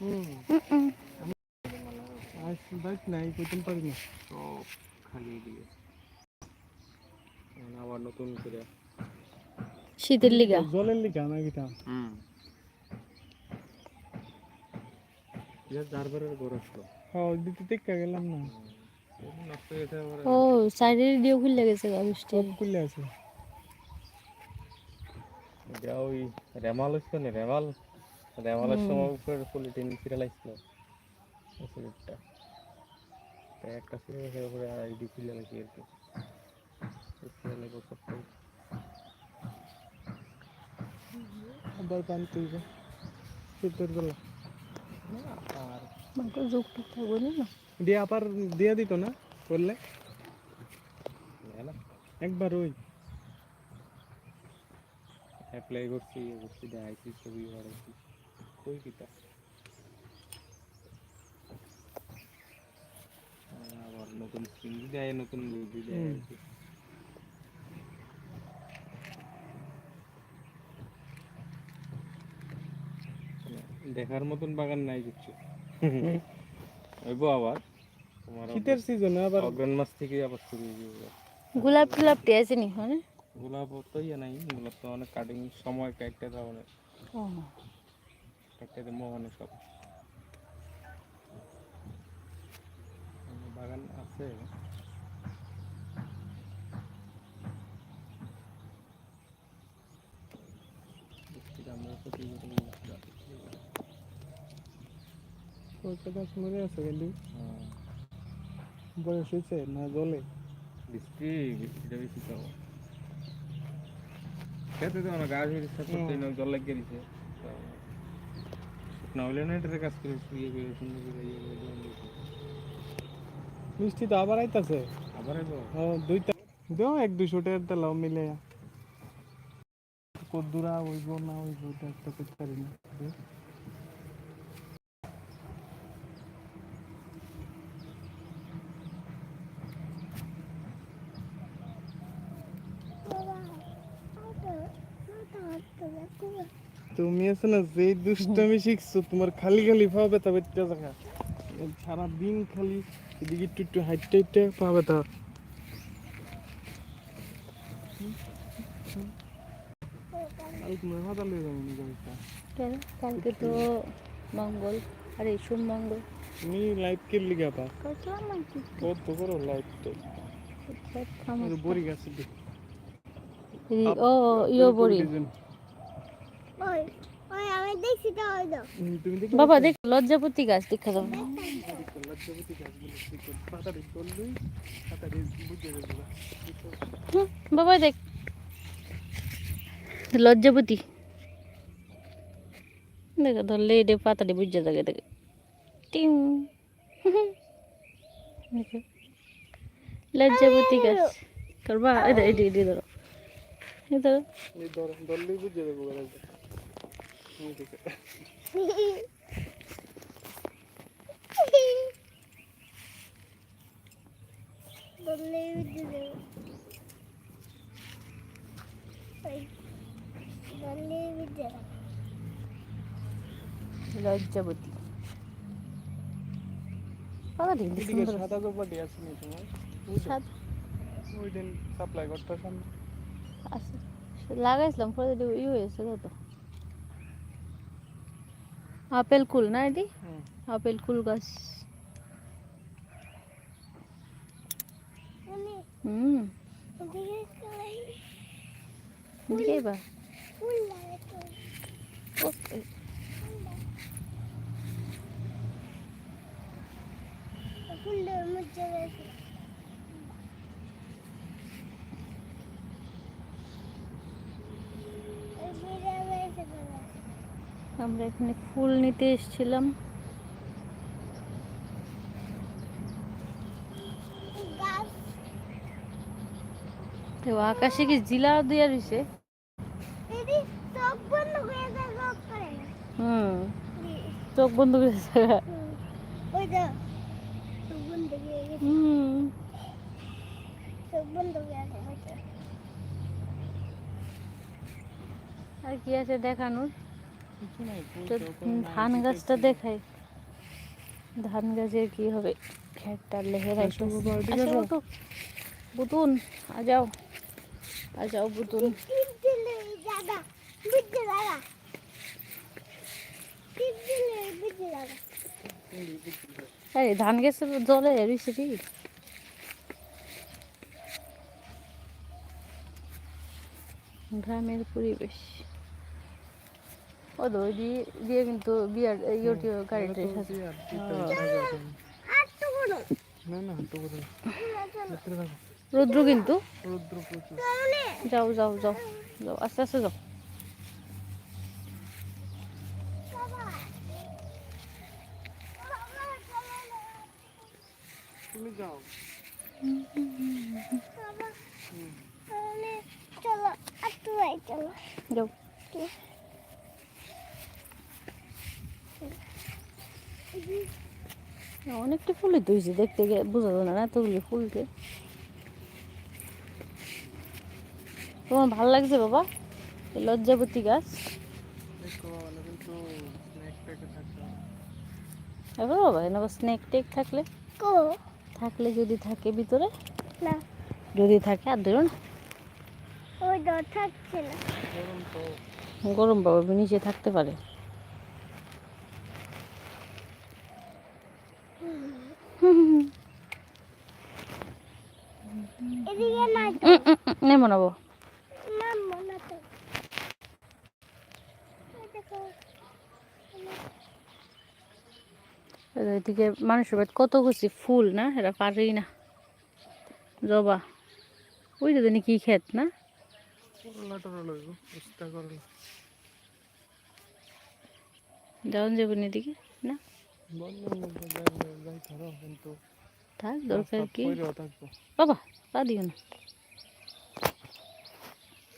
হুম উম, আজ বাইক নাই কইতেন পারি না সব খালি দিয়ে এখন আবার নতুন করে শীতের লিগা জলের লিখা না কিটা হুম জারবারের ঘর আসলো হ্যাঁ দিতে টেক্কা গেলাম না এরকম নষ্ট হয়ে গেছে আবার ও সাইডের দিয়ে খুলে গেছে গা বৃষ্টি সব খুলে আছে এটা ওই রেমাল হচ্ছে না রেমাল রেমালের সময় উপরে পলিটিন আসছিল ওই সিরিয়ালটা তাই একটা উপরে আর গেছে আর কি। সিরিয়ালে সব আবার পানি শীতের বেলা আর ঠিক থাকব না দিয়ে আবার দিয়ে দিত না? করলে? একবার ওই। অ্যাপ্লাই করছি ইয়ে করছি দেখাইছি ছবি বাড়াইছি কই কিতা? আবার নতুন স্ক্রিন দেয় নতুন বুদ্ধি দেয়। দেখার মতন বাগান নাই কিছু। হইব আবার। তোমার শীতের সিজনে আবার অগ্রহণ মাস থেকে আবার শুরু হয়ে যাবে। গোলাপ টোলাপ টিয়াছে নি হনে গোলাপ তো ইয়ে নাই গোলাপ তো অনেক কাটিং সময় কাটতে দাও ও কাটতে সব। বাগান আছে। মরে আছে। কিন্তু। হ্যাঁ। বয়স হয়েছে না জলে? বৃষ্টি বৃষ্টিটা বেশি তো। খেতে তো গাছ জল লাগিয়ে দিছে শুকনা হলে না এটাতে কাজ করে শুয়ে করে সুন্দর করে ইয়ে করে মিষ্টি তো আবার আইতাছে? আবার এলো হ্যাঁ দুইটা দেও এক দুইশো টাকার তেলাও মিলে। কদ্দুরা ওইব না ওটা একটা করতে পারি না। তুমি আছে না যে দুষ্টামি শিখছো তোমার খালি খালি পা ব্যথা বেটে থাকা সারাদিন খালি এদিকে একটু একটু হাইটটা হাইটটা পা ব্যথা। কালকে তো মঙ্গল আরে সোম মঙ্গল। তুমি লাইট কে লিগা পা? কত করো লাইট তো। বড়ি গাছে ও ইয়ো বড়ি। বাবা দেখ লজ্জাপতি গাছ দেখা যাবে যাবে বাবা দেখ। লজ্জাপতি। দেখো ধরলে এটা পাতাটি বুঝে থাকে দেখে। টিং। দেখো। লজ্জাপতি গাছ। করবা এটা এটি এটি ধরো ধরো ধরলেই যাবে বুঝে দেবো সুন্দর সাদা চৌপাটি আছে তোমার? ওই দিন সাপ্লাই করতে লাগাইছিলাম পরে ই হয়েছে তো আপেল কুল না এটি হুম আপেল কুল গাছ মানে হুম ওদিকে কলাই দিকে বা ফুল লাগে তো ফুলের মধ্যে রয়েছে ওই বিড়াল রয়েছে বলে। আমরা এখানে ফুল নিতে এসেছিলাম। তো আকাশে কি জিলা দেওয়া রয়েছে দিদি চোখ বন্ধ করে দেয় হুম। চোখ বন্ধ করে। হুম। আর কি আছে দেখানোর? তো ধান গাছটা দেখাই। ধান গাছের কি হবে? খেটটা আসো। বুতুন আ যাও। আ যাও। বুতুন লাগা লাগা এই ধান গাছের জলে রয়েছে কি? গ্রামের পরিবেশ। ও ওই দিয়ে দিয়ে কিন্তু বিয়ার ইউটিউব গাড়িটা রৌদ্র কিন্তু। যাও যাও যাও যাও আস্তে আস্তে যাও। তুমি যাও। চলো চলো যাও। অনেকটা তো হয়েছে দেখতে গিয়ে বোঝা যায় না এতগুলি ফুলকে তোমার ভালো লাগছে বাবা? এই লজ্জাপতি গাছ। এবার বাবা এনে স্নেক টেক থাকলে? থাকলে যদি থাকে ভিতরে? না। যদি থাকে আর ধরুন গরম গরম নিচে থাকতে পারে। নেব এদিকে মানুষের বাড়িতে কত গুছি ফুল না? এরা পারেই না। জবা। ওই তো জানি কি ক্ষেত না? যাওন যাবেন এদিকে না? থাক দরকার কি? বাবা পা দিও না।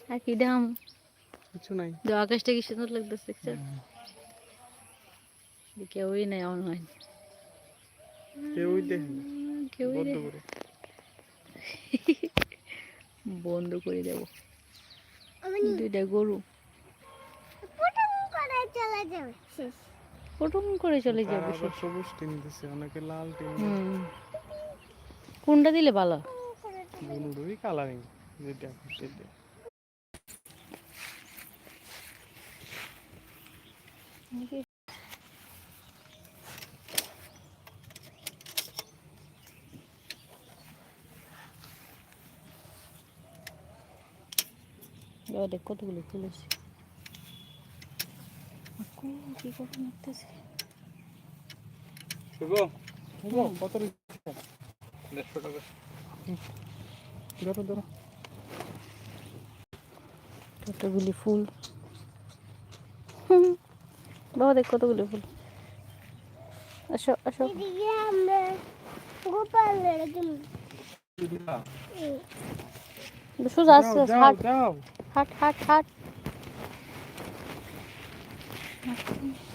আর কি দাম কিছু নাই। আকাশটা কি সুন্দর লাগতেছে কেউই নাই অনলাইন কেউই দেখে কেউই বন্ধ করে। দেবো। আমি দুইটা গরু। চলে যাবে শেষ। কুটুম করে চলে যাবে আবার সবুজ টিন দিছে অনেকে লাল টিন কোনটা দিলে ভালো? দুই কালারিং যেটা খুশি দিয়ে কি করে মারতেছে শুভ। হব কত দেড়শো টাকা। ধরো ধরো। কতগুলি ফুল? হুম, বাবা দেখ কতগুলি ফুল। আসো আসো। সোজা যাও। হাট হাট হাট। 嗯。